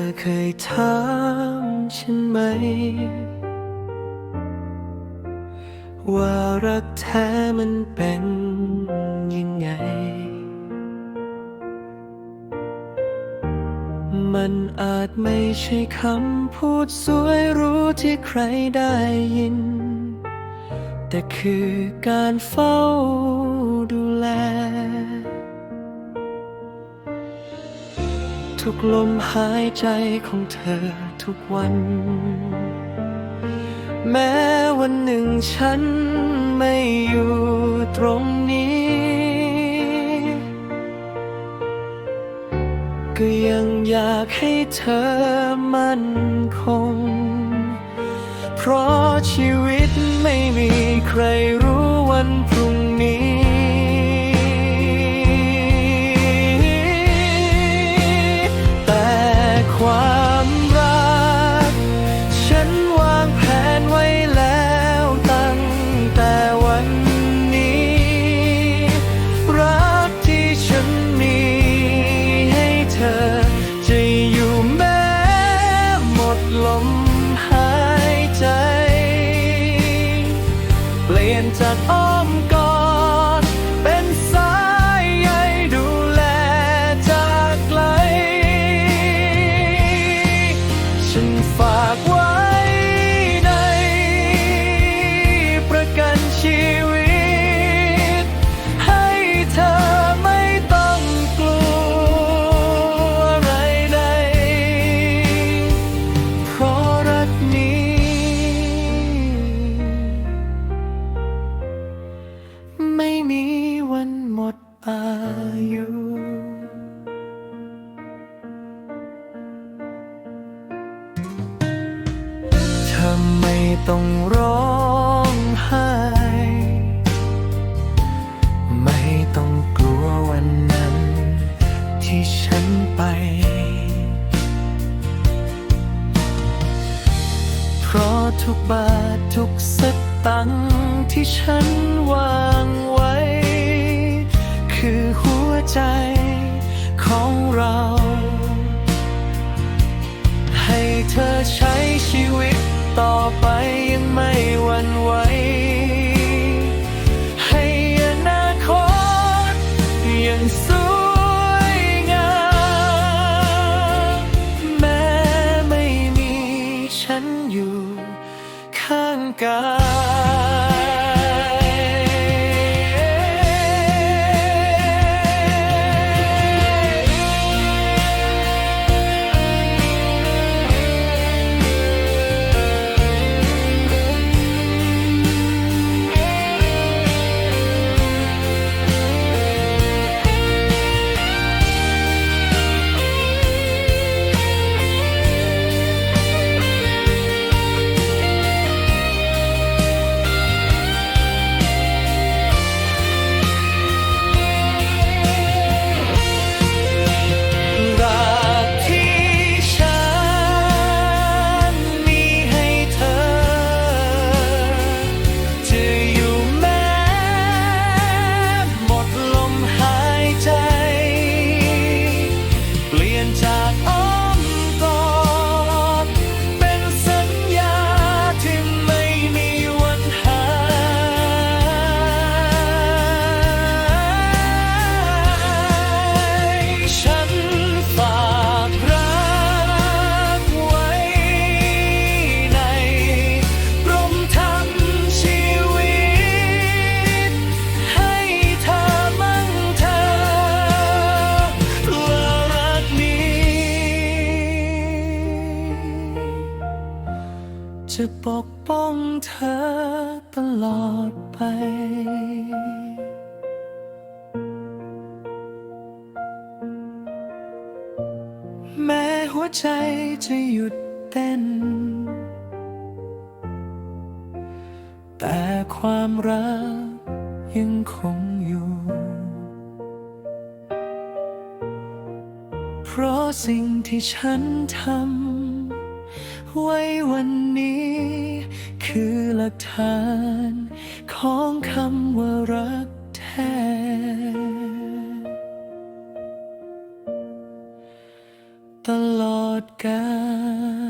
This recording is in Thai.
อเคยถามฉันไหม ว่ารักแท้มันเป็นยังไง มันอาจไม่ใช่คำพูดสวยรู้ที่ใครได้ยิน แต่คือการเฝ้า ทุกลมหายใจของเธอทุกวัน แม้วันหนึ่งฉันไม่อยู่ตรงนี้ ก็ยังอยากให้เธอมั่นคง เพราะชีวิตไม่มีใครรู้วันพรุ่ง อายุเธอไม่ต้องร้องไห้ ไม่ต้องกลัววันนั้นที่ฉันไปเพราะทุกบาททุกสตังค์ที่ฉันวางไว้ หัวใจของเรา ให้เธอใช้ชีวิตต่อไปยังไม่หวั่นไหวให้อนาคตยังสวยงามแม้ไม่มีฉันอยู่ข้างกาย จะปกป้องเธอตลอดไป แม้หัวใจจะหยุดเต้น แต่ความรักยังคงอยู่ เพราะสิ่งที่ฉันทำ ไว้วันนี้ คือหลักฐาน ของคำว่ารักแท้ ตลอดกาล